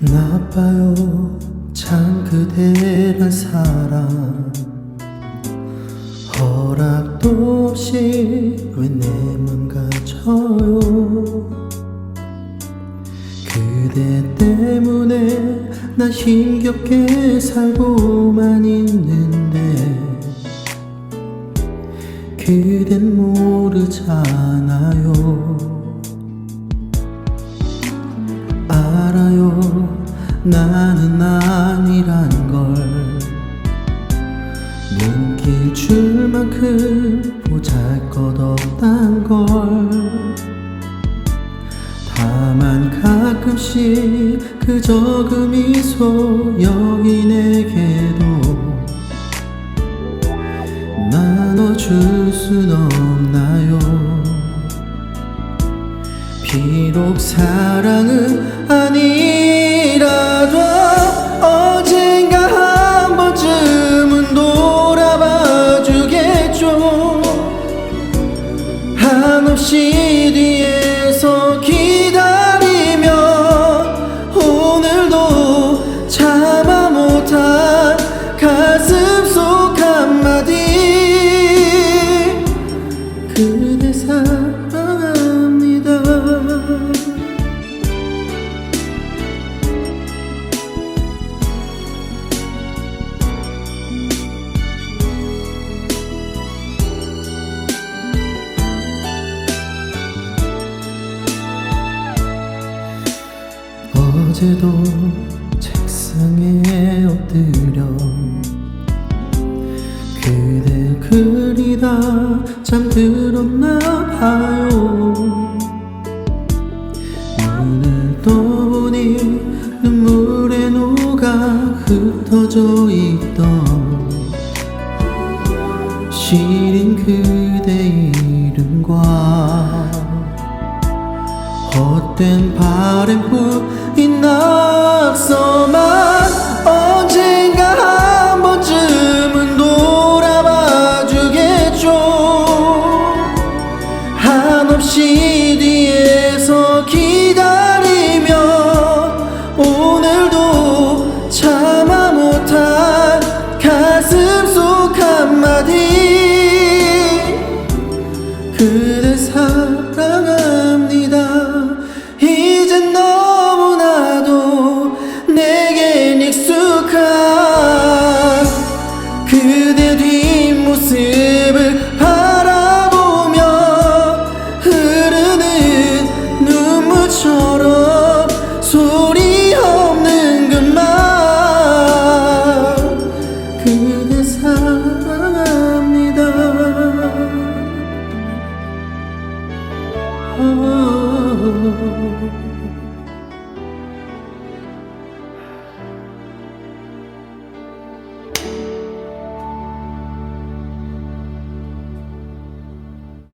나빠요. 참 그대란 사람 허락도 없이 왜 내 맘 가져요? 그대 때문에 나 힘겹게 살고만 있는데 그댄 모르잖아요. 알아요 나는 아니란 걸. 눈길 줄 만큼 보잘것없단 걸. 다만 가끔씩 그저 그 미소 여인에게도 나눠줄 순 없나요? 비록 사랑은 아니라 도 어제도 책상에 엎드려 그대 그리다 잠들었나 봐요. 눈을 떠보니 눈물에 녹아 흩어져 있던 시린 그대 이름과 헛된 바램뿐 인 낙서만 언젠가 한 번쯤은 돌아봐 주겠죠. 한없이 뒤에서 기다리며 오늘도 참아 못한 가슴 속 한마디. 그대 사 어.